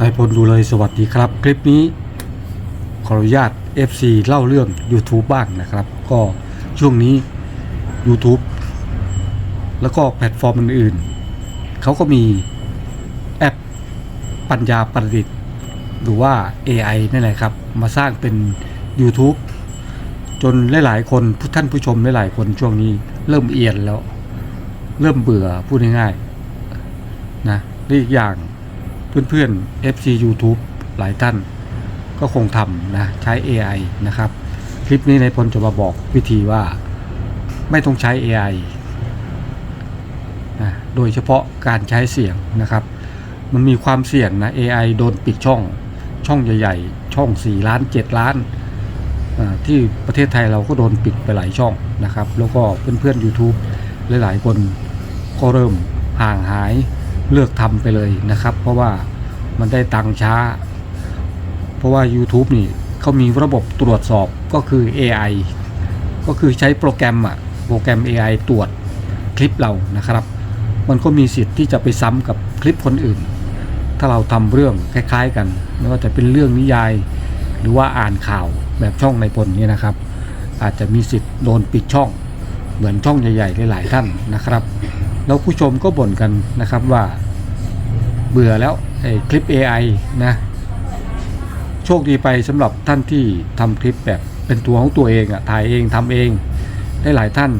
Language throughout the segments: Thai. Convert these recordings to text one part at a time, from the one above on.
นายพลดูเลยสวัสดีครับ คลิปนี้ขออนุญาต FC เล่าเรื่อง YouTube บ้างนะครับ ก็ช่วงนี้ YouTube แล้วก็แพลตฟอร์มอื่นๆเขาก็มีแอปปัญญาประดิษฐ์ หรือว่า AI นั่นแหละครับ มาสร้างเป็น YouTube จนหลายๆคนผู้ท่านผู้ชมหลายๆคนช่วงนี้เริ่มเอียนแล้ว เริ่มเบื่อพูดง่ายๆนะและอีกอย่าง เพื่อนๆ FC YouTube หลายท่านก็คงทำนะ ใช้ AI นะครับ คลิปนี้ในพลจะมาบอกวิธีว่าไม่ต้องใช้ AI นะโดยเฉพาะการใช้เสียงนะครับ มันมีความเสี่ยงนะ AI โดนปิดช่องช่องใหญ่ๆ ช่อง 4 ล้าน 7 ล้าน ที่ประเทศไทยเราก็โดนปิดไปหลายช่องนะครับ แล้วก็เพื่อนๆ YouTube หลายๆคนก็เริ่มห่างหาย เลิกทำไปเลยนะครับ เพราะว่ามันได้ตังช้า เพราะว่า YouTube นี่เขามีระบบตรวจสอบก็คือ AI ก็คือใช้โปรแกรมอะโปรแกรม AI ตรวจคลิปเรานะครับ มันก็มีสิทธิ์ที่จะไปซ้ำกับคลิปคนอื่น ถ้าเราทำเรื่องคล้ายๆ กันไม่ว่าจะเป็นเรื่องนิยาย หรือว่าอ่านข่าวแบบช่องในพลนี่นะครับ อาจจะมีสิทธิ์โดนปิดช่องเหมือนช่องใหญ่ๆหลายๆท่านนะครับ แล้วผู้ชมก็บ่นกันนะครับว่าเบื่อแล้วไอ้คลิป AI นะ โชคดีไปสำหรับท่านที่ทำคลิปแบบเป็นตัวของตัวเองอะถ่ายเองทำเอง ได้หลายท่าน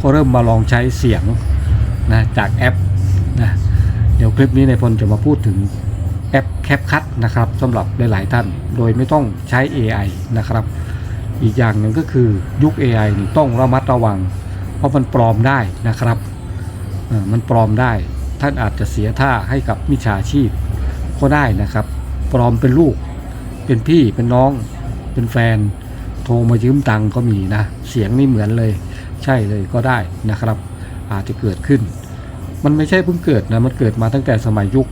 ก็เริ่มมาลองใช้เสียงนะจากแอปนะเดี๋ยวคลิปนี้ในพลจะมาพูดถึงแอปแคปคัตนะครับสำหรับหลาย ๆ ท่านโดยไม่ต้องใช้ AI นะครับ อีกอย่างหนึ่งก็คือยุค AI นี่ต้องระมัดระวัง เพราะมันปลอมได้นะครับ มันปลอมได้ ท่านอาจจะเสียท่าให้กับมิจฉาชีพก็ได้นะครับ ปลอมเป็นลูก เป็นพี่เป็นน้อง เป็นแฟน โทรมายืมตังค์ก็มีนะ เสียงนี่เหมือนเลย ใช่เลยก็ได้นะครับ อาจจะเกิดขึ้น มันไม่ใช่เพิ่งเกิดนะมันเกิดมาตั้งแต่สมัยยุค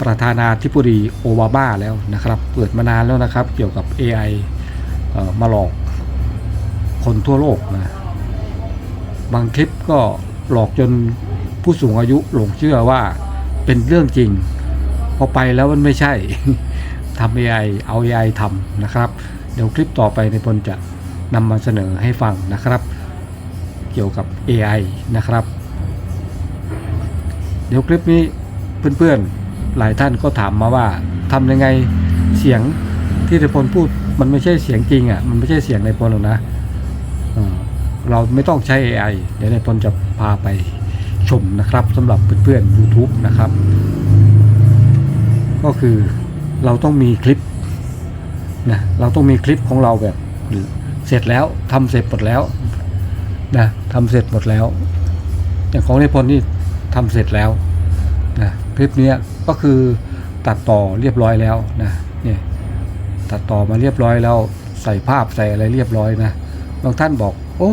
ประธานาธิบดีโอบามาแล้วนะครับ เกิดมานานแล้วนะครับ เกี่ยวกับ AI เอ่อมาหลอกคนทั่วโลกนะ บางคลิปก็หลอกจนผู้สูงอายุหลงเชื่อว่าเป็นเรื่องจริง พอไปแล้วมันไม่ใช่ทำ AI เอา AI ทำนะครับ เดี๋ยวคลิปต่อไปในพลจะนำมาเสนอให้ฟังนะครับ เกี่ยวกับ AI นะครับ เดี๋ยวคลิปนี้เพื่อนๆหลายท่านก็ถามมาว่าทำยังไงเสียงที่ในพลพูดมันไม่ใช่เสียงจริงอะมันไม่ใช่เสียงในพลหรอกนะ เราไม่ต้องใช้ AI เดี๋ยวในพลจะพาไปชมนะครับสำหรับเพื่อนๆ YouTube นะครับ ก็คือเราต้องมีคลิปนะเราต้องมีคลิปของเราแบบเสร็จแล้วทำเสร็จหมดแล้วนะทำเสร็จหมดแล้ว อย่างของในพลนี่ทำเสร็จแล้วนะคลิปนี้ก็คือตัดต่อเรียบร้อยแล้วนะเนี่ยตัดต่อมาเรียบร้อยแล้วใส่ภาพใส่อะไรเรียบร้อยนะบางท่านบอก อ้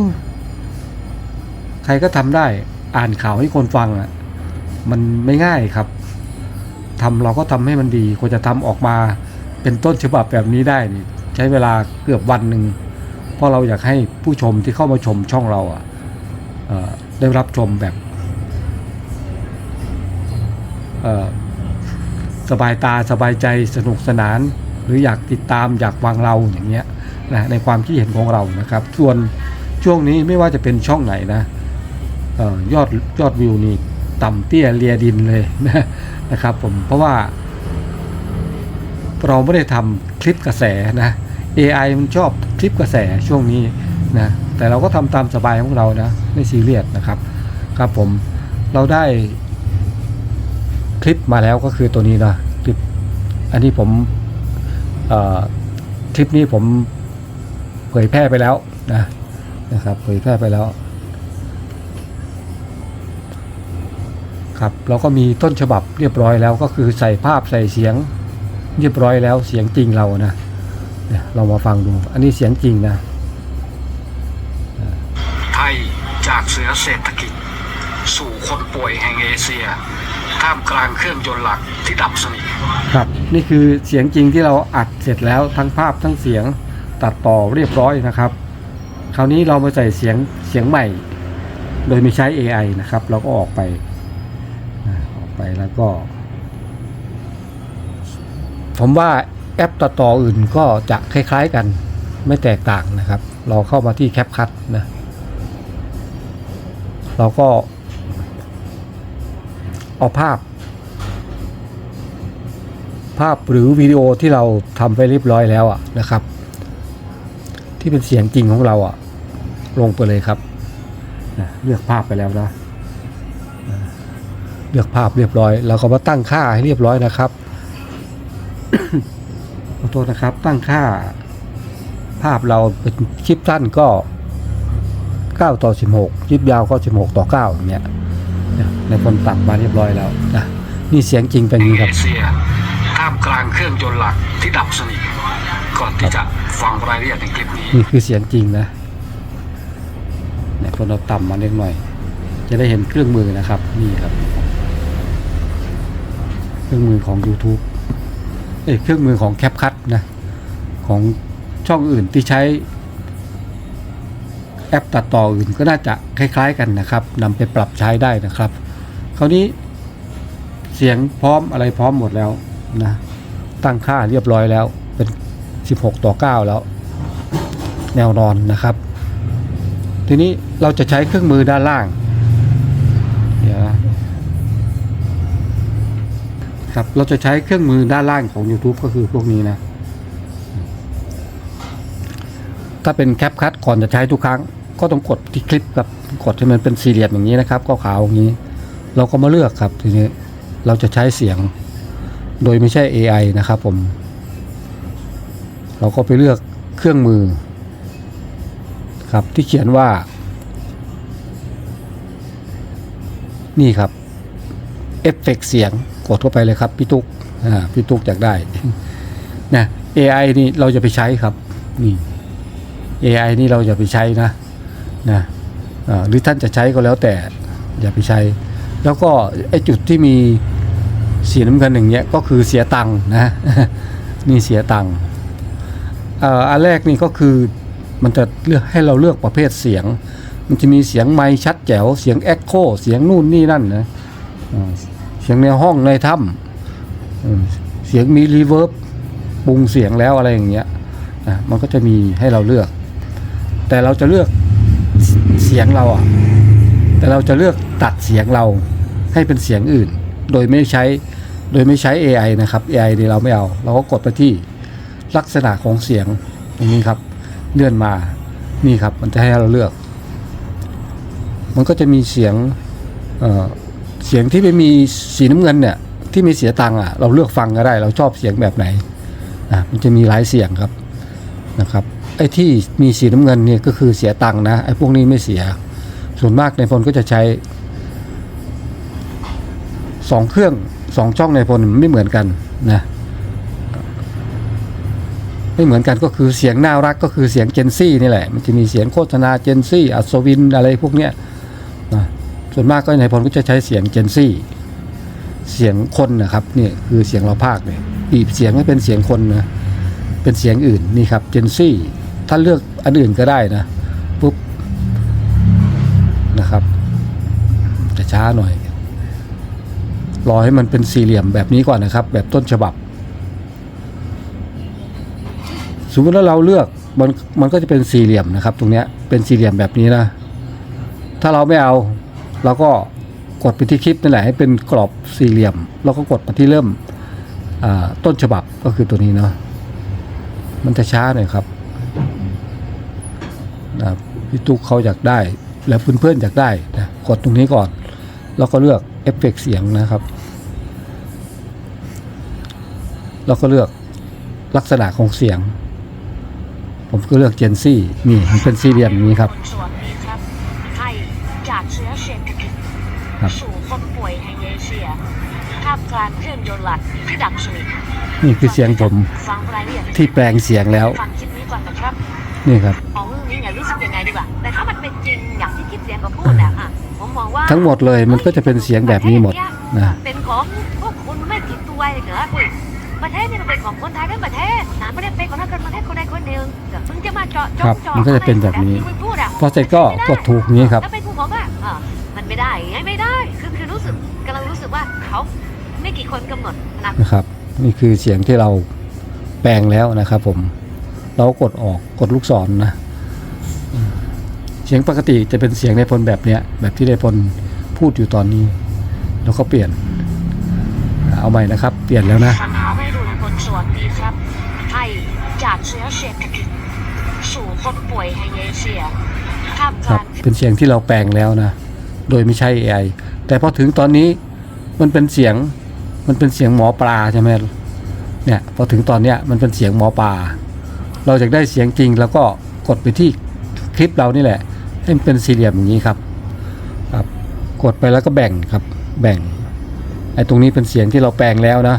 ใครก็ทำได้ อ่านข่าวให้คนฟังอะ่ะ มันไม่ง่ายครับทำเราก็ทำให้มันดีกว่าจะทำออกมา เป็นต้นฉบับแบบนี้ได้นี่ใช้เวลาเกือบวันหนึ่งเพราะเราอยากให้ผู้ชมที่เข้ามาชมช่องเราอะเอ่อได้รับชมแบบสบายตาสบายใจสนุกสนาน หรืออยากติดตามอยากฟังเราอย่างเงี้ยนะในความคิดเห็นของเรานะครับ ส่วน ช่วงนี้ไม่ว่าจะเป็นช่องไหนนะออยอดยอดวิวนี่ต่ำเตี้ยเลียดินเลยนะนะครับผมเพราะว่า เราไม่ได้ทำคลิปกระแสนะ AI มันชอบคลิปกระแสช่วงนี้นะแต่เราก็ทำตามสบายของเรานะไม่ซีเรียสนะครับครับผมเราได้คลิปมาแล้วก็คือตัวนี้นะคลิปอันนี้ผมคลิปนี้ผมเผยแพร่ไปแล้วนะ นะครับเผยแพร่ไปแล้ว ครับเราก็มีต้นฉบับเรียบร้อยแล้วก็คือใส่ภาพใส่เสียงเรียบร้อยแล้วเสียงจริงเรานะเนี่ยเรามาฟังดู อันนี้เสียงจริงนะ ไทยจากเสือเศรษฐกิจ สู่คนป่วยแห่งเอเชียท่ามกลางเครื่องยนต์หลักที่ดับสนิทครับ นี่คือเสียงจริงที่เราอัดเสร็จแล้วทั้งภาพทั้งเสียงตัดต่อเรียบร้อยนะครับ คราวนี้เรามาใส่เสียงเสียงใหม่ โดยไม่ใช้ AI นะครับ เราก็ออกไปออกไปแล้วก็ ผมว่าแอปต่อต่ออื่นก็จะคล้าย ๆกันไม่แตกต่างนะครับ เราเข้ามาที่แคปคัทนะเราก็ เอาภาพ ภาพหรือวิดีโอที่เราทำไปเรียบร้อยแล้วอะนะครับ ที่เป็นเสียงจริงของเราอะลงไปเลยครับเลือกภาพไปแล้วนะเลือกภาพเรียบร้อยเราก็มาตั้งค่าให้เรียบร้อยนะครับขอโทษนะครับ ตั้งค่า ภาพเราเป็นคลิปสั้นก็ 9 ต่อ 16 คลิปยาวก็ 16 ต่อ9อย่างเงี้ยในคนตัดมาเรียบร้อยแล้วนะนี่เสียงจริงเป็นอย่างนี้เอครับเชียท่ามกลางเครื่องยนต์หลักที่ดับสนิทก่อนที่จะ ฟังรายละเอียดในคลิปนี้ นี่คือเสียงจริงนะเนี่ยคนเราต่ำมาเล็กหน่อย จะได้เห็นเครื่องมือนะครับ นี่ครับ เครื่องมือของ YouTube เอ้ยเครื่องมือของ CapCut นะ ของช่องอื่นที่ใช้ แอปตัดต่ออื่นก็น่าจะคล้ายๆกันนะครับนำไปปรับใช้ได้นะครับ คราวนี้เสียงพร้อมอะไรพร้อมหมดแล้วนะ ตั้งค่าเรียบร้อยแล้ว 16 ต่อ 9 แล้ว แนวนอนนะครับ ทีนี้เราจะใช้เครื่องมือด้านล่างเดี๋ยวนะครับเราจะใช้เครื่องมือด้านล่างของ YouTube ก็คือพวกนี้นะ ถ้าเป็นแคปคัตก่อนจะใช้ทุกครั้ง ก็ต้องกดที่คลิปกับกดให้มันเป็นสี่เหลี่ยมอย่างนี้นะครับ ก็ขาวอย่างนี้ เราก็มาเลือกครับทีนี้เราจะใช้เสียงโดยไม่ใช่ AI นะครับผม เราก็ไปเลือกเครื่องมือครับที่เขียนว่า นี่ครับเอฟเฟกเสียงกดเข้าไปเลยครับพี่ตุ๊กอ่าพี่ตุ๊กอยากได้นะ AI นี่เราจะไปใช้ครับนี่ AI นี่เราอย่าไปใช้นะนะหรือท่านจะใช้ก็แล้วแต่อย่าไปใช้ แล้วก็ไอจุดที่มีสีน้ำเงินอย่างเงี้ยก็คือเสียตังค์นะ นี่เสียตังค์ อันแรกนี่ก็คือมันจะเลือกให้เราเลือกประเภทเสียง มันจะมีเสียงไมค์ชัดแจ๋ว เสียงเอ็กโค เสียงนู่นนี่นั่นนะเสียงในห้องในถ้ำเสียงมีรีเวิร์บปรุงเสียงแล้วอะไรอย่างเงี้ยอะมันก็จะมีให้เราเลือก แต่เราจะเลือกเสียงเราอะ แต่เราจะเลือกตัดเสียงเราให้เป็นเสียงอื่น โดยไม่ใช้ โดยไม่ใช้ AI นะครับ AI นี่เราไม่เอา เราก็กดไปที่ ลักษณะของเสียงตรงนี้ครับ เลื่อนมานี่ครับ มันจะให้เราเลือก มันก็จะมีเสียงเเสียงที่ไม่มีสีน้ำเงินเนี่ย ที่มีเสียตังค์อะเราเลือกฟังก็ได้ เราชอบเสียงแบบไหนอะมันจะมีหลายเสียงครับนะครับไอ้ที่มีสีน้ำเงินเนี่ยก็คือเสียตังค์นะไอ้พวกนี้ไม่เสีย ส่วนมากในพลก็จะใช้สองเครื่องสองช่องในพลไม่เหมือนกันนะ ไม่เหมือนกันก็คือเสียงน่ารักก็คือเสียงเจนซี่นี่แหละ มันจะมีเสียงโฆษณาเจนซี่อัศวินอะไรพวกเนี้ยนะส่วนมากก็ในพลก็จะใช้เสียงเจนซี่เสียงคนนะครับนี่คือเสียงเราภาคเลยบีบเสียงให้เป็นเสียงคนนะเป็นเสียงอื่นนี่ครับเจนซี่ถ้าเลือกอันอื่นก็ได้นะปุ๊บนะครับ จะช้าหน่อยรอให้มันเป็นสี่เหลี่ยมแบบนี้ก่อนนะครับ แบบต้นฉบับ สมมติว่าเราเลือกมันมันก็จะเป็นสี่เหลี่ยมนะครับ ตรงเนี้ยเป็นสี่เหลี่ยมแบบนี้นะ ถ้าเราไม่เอาเราก็กดไปที่คลิปนั่นแหละให้เป็นกรอบสี่เหลี่ยม แล้วก็กดมาที่เริ่มต้นฉบับก็คือตัวนี้เนาะมันจะช้าหน่อยครับนะพี่ตุ๊กเขาอยากได้ แล้วเพื่อนๆอยากได้นะกดตรงนี้ก่อน แล้วก็เลือกเอฟเฟกต์เสียงนะครับ แล้วก็เลือกลักษณะของเสียง ผมก็เลือกเจนซี่นี่มันเป็นสี่เหลี่ยมอย่างนี้ครับสวัสดีครับไทยจากเชื้อเศรษฐกิจครับสู่คนป่วยแห่งเอเชียท่ามกลางเครื่องยนต์หลักที่ดับสนิทนี่คือเสียงผมฟังรายละเอียดที่แปลงเสียงแล้วฟังคลิปนี้ก่อนนะครับนี่ครับเอาเรื่องนี้อย่ารู้สึกยังไงดีกว่าแต่ถ้ามันเป็นจริงอย่างที่คลิปเสียงก็พูดนะอะผมมองว่าทั้งหมดเลยมันก็จะเป็นเสียงแบบนี้หมดนะเป็นของพวกคุณไม่ผิดตัวเลยเหรอคุณประเทศนี่มันเป็นของคนไทยทั้งประเทศนะไม่ได้เป็นของนักการเมืองแค่คนใดคนหนึ่งเดี๋ยว มึงจะมาเจาะจครังบเจาะมันก็จะเป็นแบบนี้ ที่มึงพูดอะพอเสร็จก็กดถูกอย่างนี้ครับ แล้วเป็นผู้บอกว่าอ่ามันไม่ได้ไงไม่ได้คือคือรู้สึกกำลังรู้สึกว่าเขาไม่กี่คนกำหนดนะนะครับ นี่คือเสียงที่เราแปลงแล้วนะครับผม เราก็กดออกกดลูกศรนนะอืมเสียงปกติจะเป็นเสียงในพลแบบเนี้ยแบบที่ในพลพูดอยู่ตอนนี้ แล้วก็เปลี่ยน เอาใหม่นะครับ เปลี่ยนแล้วนะปัญหาไม่รุน คนป่วยแห่งเอเชียท่ามคกรับลางเป็นเสียงที่เราแปลงแล้วนะ โดยไม่ใช่ AI แต่พอถึงตอนนี้มันเป็นเสียงมันเป็นเสียงหมอปลาใช่ไหมเนี่ยพอถึงตอนเนี้ยมันเป็นเสียงหมอปลาเราอยากได้เสียงจริงแล้วก็กดไปที่คลิปเรานี่แหละ ให้มันเป็นสี่เหลี่ยมอย่างนี้ครับครับ กดไปแล้วก็แบ่งครับแบ่งไอ้ตรงนี้เป็นเสียงที่เราแปลงแล้วนะ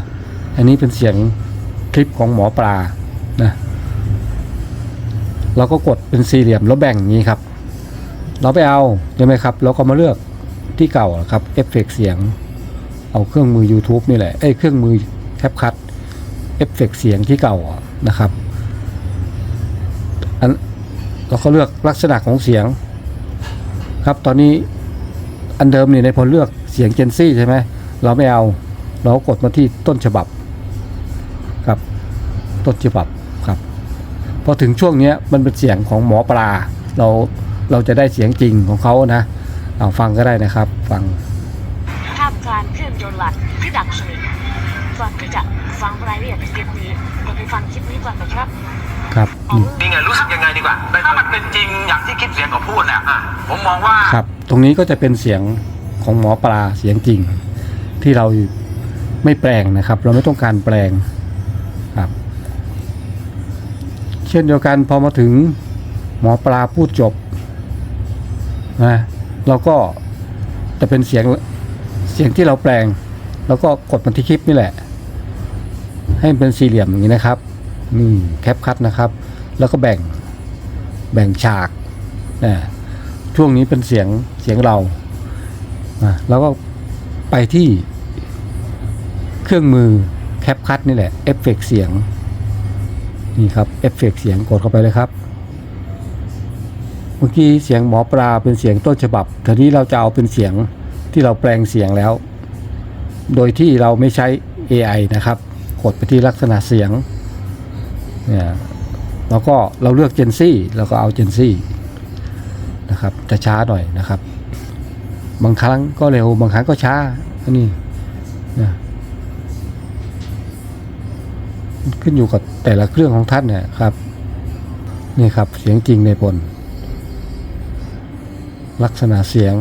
อันนี้เป็นเสียงคลิปของหมอปลานะ เราก็กดเป็นสี่เหลี่ยมแล้วแบ่งอย่างนี้ครับ เราไปเอาใช่ไหมครับเราก็มาเลือกที่เก่าครับเอฟเฟกเสียง เอาเครื่องมือ YouTube นี่แหละเอ้เครื่องมือแคปคัตเอฟเฟกเสียงที่เก่านะครับอันเราก็เลือกลักษณะของเสียง ครับตอนนี้อันเดิมเนี่ยในพลเลือกเสียงเจนซี่ใช่ไหมเราไม่เอา เรากดมาที่ต้นฉบับ ครับ ต้นฉบับ พอถึงช่วงเนี้ยมันเป็นเสียงของหมอปลา เราเราจะได้เสียงจริงของเขานะเอาฟังก็ได้นะครับ ฟังท่ามกลางเครื่องยนต์หลักที่ดับสนิทก่อนที่จะฟังรายละเอียดคลิปนี้เราไปฟังคลิปนี้ก่อนนะครับ ครับเอานี่จริงไงรู้สึกยังไงดีกว่าถ้ามันเป็นจริงอย่างที่คลิปเสียงเขาพูดเนี่ยอะผมมองว่าครับ ตรงนี้ก็จะเป็นเสียงของหมอปลาเสียงจริง ที่เราไม่แปลงนะครับ เราไม่ต้องการแปลง เช่นเดียวกันพอมาถึงหมอปลาพูดจบนะเราก็จะเป็นเสียงเสียงที่เราแปลง แล้วก็กดมาที่คลิปนี่แหละ ให้มันเป็นสี่เหลี่ยมอย่างนี้นะครับนี่แคปคัดนะครับ แล้วก็แบ่งแบ่งฉากนะช่วงนี้เป็นเสียงเสียงเราอะแล้วก็ไปที่เครื่องมือแคปคัดนี่แหละเอฟเฟกเสียง นี่ครับเอฟเฟกเสียงกดเข้าไปเลยครับ เมื่อกี้เสียงหมอปลาเป็นเสียงต้นฉบับทีนี้เราจะเอาเป็นเสียงที่เราแปลงเสียงแล้ว โดยที่เราไม่ใช้ AI นะครับ กดไปที่ลักษณะเสียงเนี่ยแล้วก็เราเลือก Gen Z เราก็เอา Gen Z นะครับจะช้าหน่อยนะครับ บางครั้งก็เร็วบางครั้งก็ช้าอันนี้นะ ขึ้นอยู่กับแต่ละเครื่องของท่านเนี่ยครับ นี่ครับเสียงจริงในผลลักษณะเสียง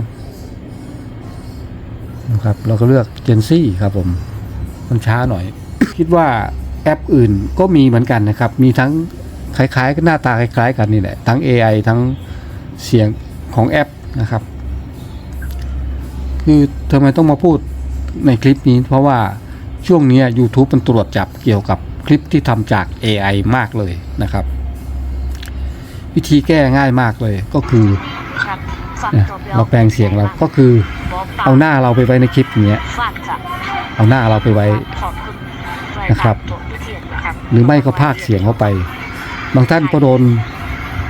นะครับเราก็เลือก Gen Z ครับผมมันช้าหน่อย คิดว่าแอปอื่นก็มีเหมือนกันนะครับ มีทั้งคล้ายๆหน้าตาคล้ายๆ กันนี่แหละ ทั้ง AI ทั้งเสียงของแอปนะครับ คือทำไมต้องมาพูดในคลิปนี้ เพราะว่าช่วงนี้ YouTube มันตรวจจับเกี่ยวกับ ลิปที่ทำจาก AI มากเลยนะครับ วิธีแก้ง่ายมากเลยก็คือครับฟังเนี่ยจบเราแปลงเสียงเราก็คือบอกปกเอาหน้าเราไปไว้ในคลิปอย่างเงี้ยฟาดครับเอาหน้าเราไปไว้ขอบคุณายนะครับตัวพิเศษนะครับ หรือไม่ก็พากย์เสียงเข้าไป บางท่านก็โดน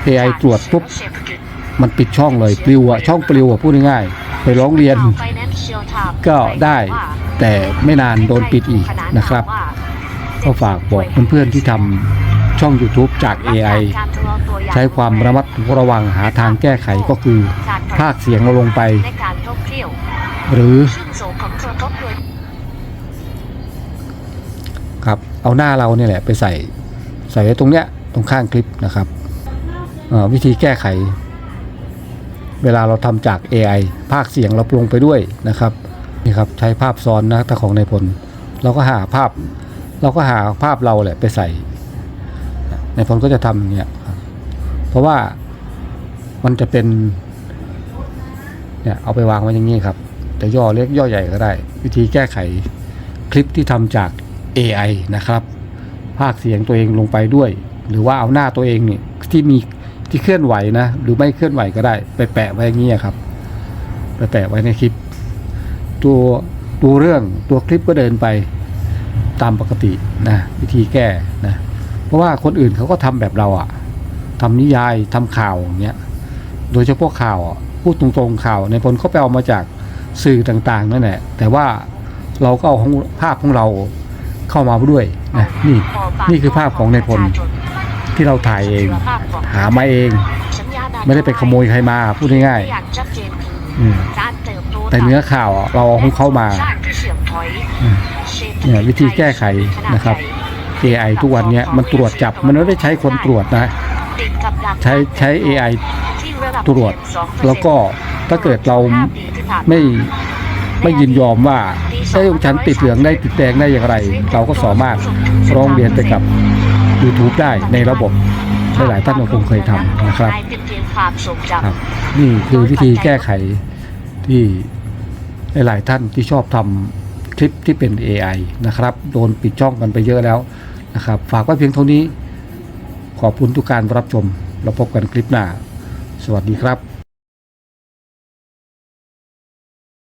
AI ตรวจปุ๊บเศรษฐกิจมันปิดช่องเลยปลิวอะช่องปลิวอะพูดง่ายๆไปร้องเรียน Financial Times ก็ได้แต่ไม่นานโดนปิดอีกนะครับ ก็ฝากบอกเพื่อนๆที่ทำช่อง YouTube จาก AI ใช้ความระมัดระวังหาทางแก้ไขก็คือพากย์เสียงเราลงไป หรือครับเอาหน้าเราเนี่ยแหละไปใส่ใส่ไว้ตรงเนี้ยตรงข้างคลิปนะครับวิธีแก้ไข เวลาเราทำจาก AI ภาคเสียงเราลงไปด้วยนะครับนี่ครับใช้ภาพซ้อนนะถ้าของในพลเราก็หาภาพ เราก็หาภาพเราแหละไปใส่ ในพลก็จะทำเงี้ยเพราะว่ามันจะเป็นเนี่ยเอาไปวางไว้อย่างนี้ครับ จะย่อเล็กย่อใหญ่ก็ได้ วิธีแก้ไขคลิปที่ทำจาก AI นะครับภาคเสียงตัวเองลงไปด้วย หรือว่าเอาหน้าตัวเองนี่ที่มีที่เคลื่อนไหวนะ หรือไม่เคลื่อนไหวก็ได้ ไปแปะไว้อย่างนี้ครับ ไปแปะไว้ในคลิป ตัวตัวเรื่องตัวคลิปก็เดินไป ตามปกตินะวิธีแก้นะเพราะว่าคนอื่นเขาก็ทำแบบเราอะทำนิยายทำข่าวอย่างเงี้ยโดยเฉพาะข่าวอะพูดตรงๆข่าวในผลเขาไปเอามาจากสื่อต่างๆนั่นแหละแต่ว่าเราก็เอาของภาพของเราเข้ามาด้วยนะนี่นี่คือภาพของในพลที่เราถ่ายเอง หามาเอง ไม่ได้ไปขโมยใครมาพูดง่ายอย่างชัดเจนคืออืมการเติบโตแต่เนื้อข่าวเราเอาของเขามา สร้างเสื่อมถอย อืม เนี่ยวิธีแก้ไขนะครับ AI ทุกวันเนี้ยมันตรวจจับมันไม่ได้ใช้คนตรวจนะ ใช้ใช้ AI ที่ตรวจ แล้วก็ถ้าเกิดเราไม่ไม่ยินยอมว่าไอ้ของฉันติดเหลืองได้ติดแดงได้อย่างไร เราก็สามารถร้องเรียนไปกับ YouTube ได้ในระบบหลายท่านคงเคยทำนะครับครับ นี่คือวิธีแก้ไขที่หลายท่านที่ชอบทำ คลิปที่เป็น AI นะครับ โดนปิดช่องกันไปเยอะแล้วนะครับ ฝากไว้เพียงเท่านี้ ขอบคุณทุกการรับชม แล้วพบกันคลิปหน้า สวัสดีครับ